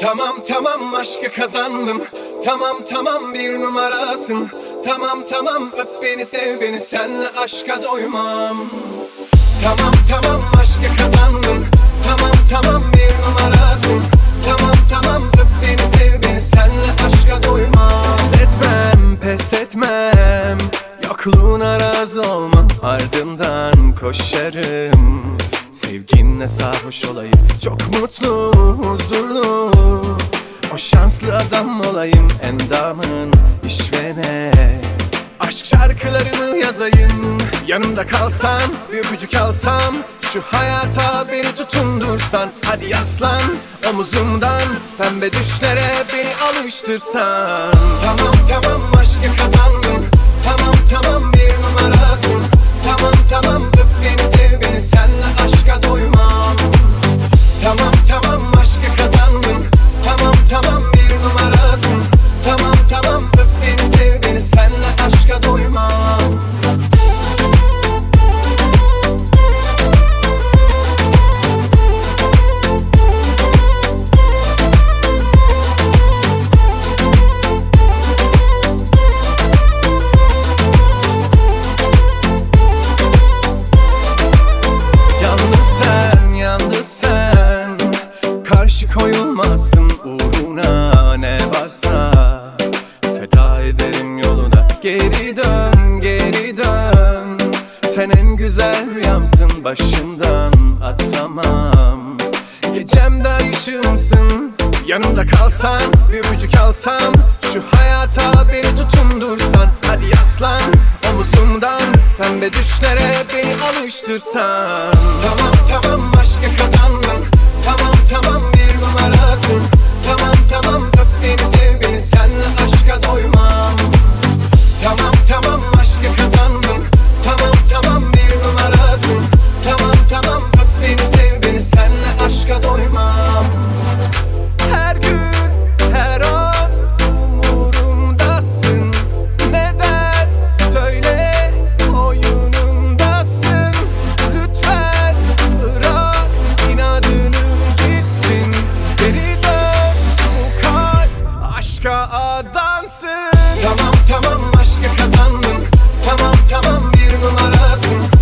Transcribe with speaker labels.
Speaker 1: Tamam tamam aşkı kazandım Tamam tamam bir numarasın. Tamam tamam öp beni sev beni senle aşka doymam. Tamam tamam aşkı kazandım Tamam tamam bir numarasın. Tamam tamam öp beni sev beni senle aşka doymam. Pes etmem pes etmem. Yokluğuna razı olmam ardından koşarım Sevginle sarhoş olayım Çok mutlu huzurlu. O şanslı adam olayım Endamın işvene. Aşk şarkılarını yazayım. Yanımda kalsan bir öpücük alsam Şu hayata beni tutundursan. Hadi yaslan omuzumdan Pembe düşlere beni alıştırsan. Tamam Sen en güzel rüyamsın Başımdan atamam. Gecemde ışığımsın Yanımda kalsan, bir öpücük alsam. Şu hayata beni tutundursan Hadi yaslan omuzumdan Pembe düşlere beni alıştırsan. Tamam tamam numaradansı Tamam tamam aşkı kazandın. Tamam tamam bir numarasın.